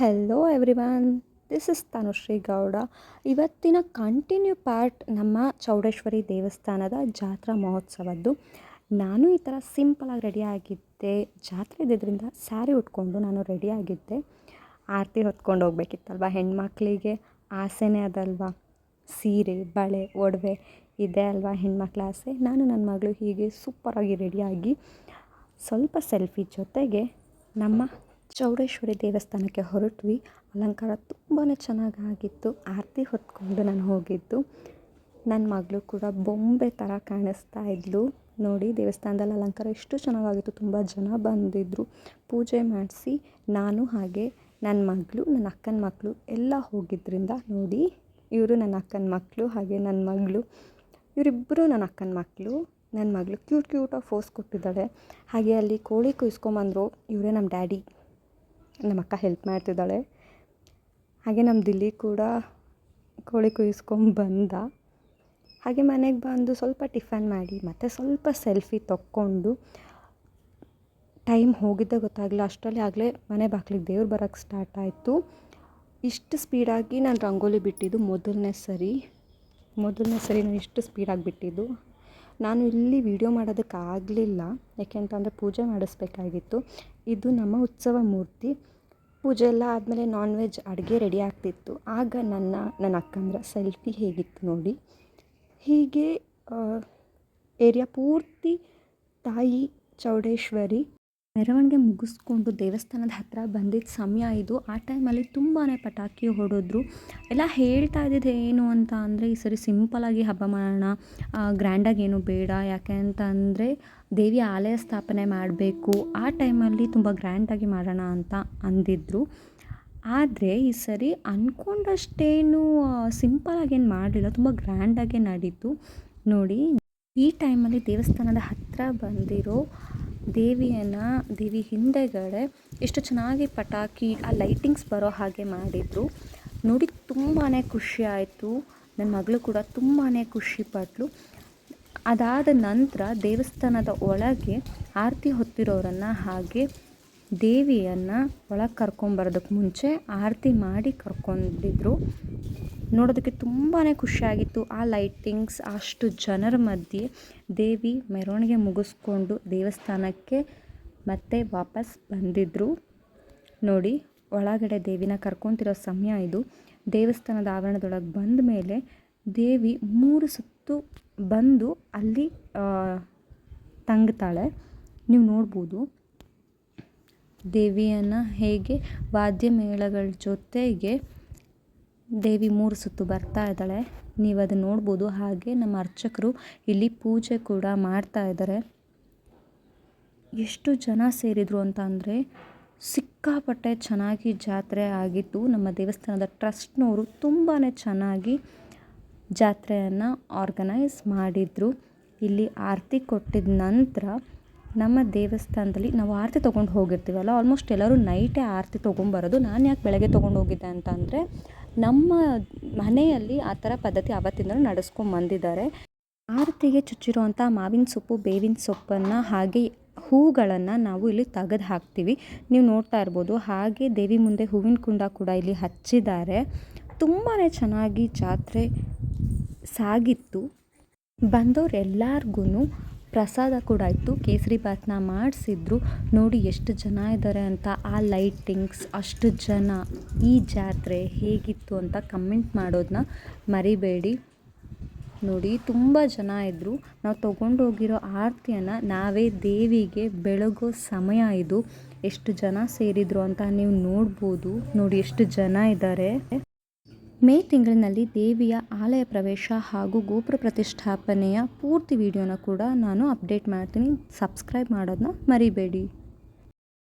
Hello everyone this is Tanushree Gowda ಇವತ್ತಿನ continue part ನಮ್ಮ ಚೌಡೇಶ್ವರಿ ದೇವಸ್ಥಾನದ ಜಾತ್ರಾ ಮಹೋತ್ಸವದ್ದು. ನಾನು ಈ ಥರ ಸಿಂಪಲಾಗಿ ರೆಡಿಯಾಗಿದ್ದೆ ಜಾತ್ರೆ ಇದ್ದಿದ್ದರಿಂದ ಸ್ಯಾರಿ ಉಟ್ಕೊಂಡು ನಾನು ರೆಡಿಯಾಗಿದ್ದೆ ಆರತಿ ಹೊತ್ಕೊಂಡು ಹೋಗ್ಬೇಕಿತ್ತಲ್ವ ಹೆಣ್ಮಕ್ಳಿಗೆ? ಆಸೆನೇ ಅದಲ್ವಾ? ಸೀರೆ, ಬಳೆ, ಒಡವೆ ಇದೆ ಅಲ್ವಾ ಹೆಣ್ಮಕ್ಳ ಆಸೆ? ನಾನು ನನ್ನ ಮಗಳು ಹೀಗೆ ಸೂಪರಾಗಿ ರೆಡಿಯಾಗಿ ಸ್ವಲ್ಪ ಸೆಲ್ಫಿ ಜೊತೆಗೆ ನಮ್ಮ ಚೌಡೇಶ್ವರಿ ದೇವಸ್ಥಾನಕ್ಕೆ ಹೊರಟ್ವಿ. ಅಲಂಕಾರ ತುಂಬಾ ಚೆನ್ನಾಗಾಗಿತ್ತು. ಆರತಿ ಹೊತ್ಕೊಂಡು ನಾನು ಹೋಗಿದ್ದು. ನನ್ನ ಮಗಳು ಕೂಡ ಬೊಂಬೆ ಥರ ಕಾಣಿಸ್ತಾ ಇದ್ಲು. ನೋಡಿ, ದೇವಸ್ಥಾನದಲ್ಲಿ ಅಲಂಕಾರ ಎಷ್ಟು ಚೆನ್ನಾಗಾಗಿತ್ತು. ತುಂಬ ಜನ ಬಂದಿದ್ದರು ಪೂಜೆ ಮಾಡಿಸಿ ನಾನು ಹಾಗೆ ನನ್ನ ಮಗಳು ನನ್ನ ಅಕ್ಕನ ಮಕ್ಕಳು ಎಲ್ಲ ಹೋಗಿದ್ದರಿಂದ ನೋಡಿ, ಇವರು ನನ್ನ ಅಕ್ಕನ ಮಕ್ಕಳು ಹಾಗೆ ನನ್ನ ಮಗಳು ಇವರಿಬ್ಬರು ನನ್ನ ಅಕ್ಕನ ಮಕ್ಕಳು ನನ್ನ ಮಗಳು ಕ್ಯೂಟ್ ಕ್ಯೂಟಾಗಿ ಫೋಸ್ ಕೊಟ್ಟಿದ್ದಾಳೆ ಹಾಗೆ ಅಲ್ಲಿ ಕೋಳಿ ಕುಯ್ಸ್ಕೊಂಬಂದರು. ಇವರೇ ನಮ್ಮ ಡ್ಯಾಡಿ. ನಮ್ಮ ಅಕ್ಕ ಹೆಲ್ಪ್ ಮಾಡ್ತಿದ್ದಾಳೆ. ಹಾಗೆ ನಮ್ಮ ದಿಲ್ಲಿ ಕೂಡ ಕೋಳಿ ಕುಯ್ಸ್ಕೊಂಬಂದ ಹಾಗೆ ಮನೆಗೆ ಬಂದು ಸ್ವಲ್ಪ ಟಿಫನ್ ಮಾಡಿ, ಮತ್ತು ಸ್ವಲ್ಪ ಸೆಲ್ಫಿ ತಕ್ಕೊಂಡು ಟೈಮ್ ಹೋಗಿದ್ದೇ ಗೊತ್ತಾಗಲಿಲ್ಲ. ಅಷ್ಟರಲ್ಲಿ ಆಗಲೇ ಮನೆ ಬಾಗ್ಲಿಗೆ ದೇವ್ರು ಬರೋಕ್ಕೆ ಸ್ಟಾರ್ಟ್ ಆಯಿತು. ಇಷ್ಟು ಸ್ಪೀಡಾಗಿ ನಾನು ರಂಗೋಲಿ ಬಿಟ್ಟಿದ್ದು ಮೊದಲನೇ ಸರಿ. ಮೊದಲನೇ ಸರಿ ನಾನು ಇಷ್ಟು ಸ್ಪೀಡಾಗಿ ಬಿಟ್ಟಿದ್ದು. ನಾನು ಇಲ್ಲಿ ವಿಡಿಯೋ ಮಾಡೋದಕ್ಕಾಗಲಿಲ್ಲ ಯಾಕೆಂತಂದರೆ ಪೂಜೆ ಮಾಡಿಸ್ಬೇಕಾಗಿತ್ತು. ಇದು ನಮ್ಮ ಉತ್ಸವ ಮೂರ್ತಿ. ಪೂಜೆ ಎಲ್ಲ ಆದಮೇಲೆ ನಾನ್ ವೆಜ್ ಅಡುಗೆ ರೆಡಿ ಆಗ್ತಿತ್ತು. ಆಗ ನನ್ನ ನನ್ನ ಅಕ್ಕಂದ್ರ ಸೆಲ್ಫಿ ಹೇಗಿತ್ತು ನೋಡಿ. ಹೀಗೆ ಏರಿಯಾ ಪೂರ್ತಿ ತಾಯಿ ಚೌಡೇಶ್ವರಿ ಮೆರವಣಿಗೆ ಮುಗಿಸ್ಕೊಂಡು ದೇವಸ್ಥಾನದ ಹತ್ತಿರ ಬಂದಿದ್ದ ಸಮಯ ಇದು. ಆ ಟೈಮಲ್ಲಿ ತುಂಬಾ ಪಟಾಕಿ ಹೊಡೆದ್ರು. ಎಲ್ಲ ಹೇಳ್ತಾ ಇದ್ದಿದ್ದು ಏನು ಅಂತ ಅಂದರೆ, ಈ ಸರಿ ಸಿಂಪಲಾಗಿ ಹಬ್ಬ ಮಾಡೋಣ ಗ್ರ್ಯಾಂಡಾಗಿ ಏನು ಬೇಡ. ಯಾಕೆ ಅಂತ ಅಂದರೆ, ದೇವಿ ಆಲಯ ಸ್ಥಾಪನೆ ಮಾಡಬೇಕು. ಆ ಟೈಮಲ್ಲಿ ತುಂಬ ಗ್ರ್ಯಾಂಡಾಗಿ ಮಾಡೋಣ ಅಂತ ಅಂದಿದ್ರು. ಆದರೆ, ಈ ಸರಿ ಅಂದ್ಕೊಂಡಷ್ಟೇನು ಸಿಂಪಲಾಗಿ ಏನು ಮಾಡಲಿಲ್ಲ. ತುಂಬ ಗ್ರ್ಯಾಂಡಾಗೆ ನಡೀತು. ನೋಡಿ, ಈ ಟೈಮಲ್ಲಿ ದೇವಸ್ಥಾನದ ಹತ್ತಿರ ಬಂದಿರೋ ದೇವಿಯನ್ನು ದೇವಿ ಹಿಂದೆಗಡೆ ಎಷ್ಟು ಚೆನ್ನಾಗಿ ಪಟಾಕಿ, ಆ ಲೈಟಿಂಗ್ಸ್ ಬರೋ ಹಾಗೆ ಮಾಡಿದರು. ನೋಡಿ ತುಂಬಾ ಖುಷಿ ಆಯಿತು. ನನ್ನ ಮಗಳು ಕೂಡ ತುಂಬಾ ಖುಷಿಪಟ್ಲು ಅದಾದ ನಂತರ ದೇವಸ್ಥಾನದ ಒಳಗೆ ಆರತಿ ಹೊತ್ತಿರೋರನ್ನು ಹಾಗೆ ದೇವಿಯನ್ನು ಒಳಗೆ ಕರ್ಕೊಂಬರೋದಕ್ಕೆ ಮುಂಚೆ ಆರತಿ ಮಾಡಿ ಕರ್ಕೊಂಡಿದ್ರು. ನೋಡೋದಕ್ಕೆ ತುಂಬಾ ಖುಷಿಯಾಗಿತ್ತು ಆ ಲೈಟಿಂಗ್ಸ್ ಅಷ್ಟು ಜನರ ಮಧ್ಯೆ. ದೇವಿ ಮೆರವಣಿಗೆ ಮುಗಿಸ್ಕೊಂಡು ದೇವಸ್ಥಾನಕ್ಕೆ ಮತ್ತೆ ವಾಪಸ್ ಬಂದಿದ್ದರು ನೋಡಿ, ಒಳಗಡೆ ದೇವಿನ ಕರ್ಕೊತಿರೋ ಸಮಯ ಇದು. ದೇವಸ್ಥಾನದ ಆವರಣದೊಳಗೆ ಬಂದ ಮೇಲೆ ದೇವಿ ಮೂರು ಸುತ್ತು ಬಂದು ಅಲ್ಲಿ ತಂಗ್ತಾಳೆ. ನೀವು ನೋಡ್ಬೋದು. ದೇವಿಯನ್ನು ಹೇಗೆ ವಾದ್ಯ ಮೇಳಗಳ ಜೊತೆಗೆ ದೇವಿ ಮೂರು ಸುತ್ತು ಬರ್ತಾ ಇದ್ದಾಳೆ. ನೀವು ಅದನ್ನ ನೋಡ್ಬೋದು. ಹಾಗೆ ನಮ್ಮ ಅರ್ಚಕರು ಇಲ್ಲಿ ಪೂಜೆ ಕೂಡ ಮಾಡ್ತಾ ಇದ್ದಾರೆ. ಎಷ್ಟು ಜನ ಸೇರಿದರು ಅಂತ ಅಂದರೆ ಸಿಕ್ಕಾಪಟ್ಟೆ ಚೆನ್ನಾಗಿ ಜಾತ್ರೆ ಆಗಿತ್ತು. ನಮ್ಮ ದೇವಸ್ಥಾನದ ಟ್ರಸ್ಟ್ನವರು ತುಂಬಾ ಚೆನ್ನಾಗಿ ಜಾತ್ರೆಯನ್ನು ಆರ್ಗನೈಸ್ ಮಾಡಿದರು. ಇಲ್ಲಿ ಆರತಿ ಕೊಟ್ಟಿದ ನಂತರ ನಮ್ಮ ದೇವಸ್ಥಾನದಲ್ಲಿ ನಾವು ಆರತಿ ತೊಗೊಂಡು ಹೋಗಿರ್ತೀವಲ್ಲ ಆಲ್ಮೋಸ್ಟ್ ಎಲ್ಲರೂ ನೈಟೇ ಆರತಿ ತೊಗೊಂಬರೋದು ನಾನು ಯಾಕೆ ಬೆಳಗ್ಗೆ ತೊಗೊಂಡು ಹೋಗಿದ್ದೆ ಅಂತ ಅಂದರೆ ನಮ್ಮ ಮನೆಯಲ್ಲಿ ಆ ಥರ ಪದ್ಧತಿ ಆವತ್ತಿಂದಲೂ ನಡೆಸ್ಕೊಂಡು ಬಂದಿದ್ದಾರೆ. ಆರತಿಗೆ ಚುಚ್ಚಿರುವಂಥ ಮಾವಿನ ಸೊಪ್ಪು, ಬೇವಿನ ಸೊಪ್ಪನ್ನು ಹಾಗೆ ಹೂಗಳನ್ನು ನಾವು ಇಲ್ಲಿ ತೆಗೆದು ಹಾಕ್ತೀವಿ. ನೀವು ನೋಡ್ತಾ ಇರ್ಬೋದು, ಹಾಗೆ ದೇವಿ ಮುಂದೆ ಹೂವಿನ ಕುಂಡ ಕೂಡ ಇಲ್ಲಿ ಹಚ್ಚಿದ್ದಾರೆ. ತುಂಬಾ ಚೆನ್ನಾಗಿ ಜಾತ್ರೆ ಸಾಗಿತ್ತು. ಬಂದವ್ರು ಎಲ್ಲರಿಗೂ ಪ್ರಸಾದ ಕೂಡ ಇತ್ತು. ಕೇಸರಿ ಬಾತ್ನ ಮಾಡಿಸಿದ್ರು. ನೋಡಿ ಎಷ್ಟು ಜನ ಇದ್ದಾರೆ ಅಂತ, ಆ ಲೈಟಿಂಗ್ಸ್ ಅಷ್ಟು ಜನ. ಈ ಜಾತ್ರೆ ಹೇಗಿತ್ತು ಅಂತ ಕಮೆಂಟ್ ಮಾಡೋದನ್ನ ಮರಿಬೇಡಿ. ನೋಡಿ ತುಂಬ ಜನ ಇದ್ದರು ನಾವು ತೊಗೊಂಡೋಗಿರೋ ಆರತಿಯನ್ನು ನಾವೇ ದೇವಿಗೆ ಬೆಳಗೋ ಸಮಯ ಇದು. ಎಷ್ಟು ಜನ ಸೇರಿದರು ಅಂತ ನೀವು ನೋಡ್ಬೋದು. ನೋಡಿ ಎಷ್ಟು ಜನ ಇದ್ದಾರೆ ಮೇ ತಿಂಗಳಿನಲ್ಲಿ ದೇವಿಯ ಆಲಯ ಪ್ರವೇಶ ಹಾಗೂ ಗೋಪುರ ಪ್ರತಿಷ್ಠಾಪನೆಯ ಪೂರ್ತಿ ವಿಡಿಯೋನ ಕೂಡ ನಾನು ಅಪ್ಡೇಟ್ ಮಾಡ್ತೀನಿ. ಸಬ್ಸ್ಕ್ರೈಬ್ ಮಾಡೋದನ್ನ ಮರಿಬೇಡಿ.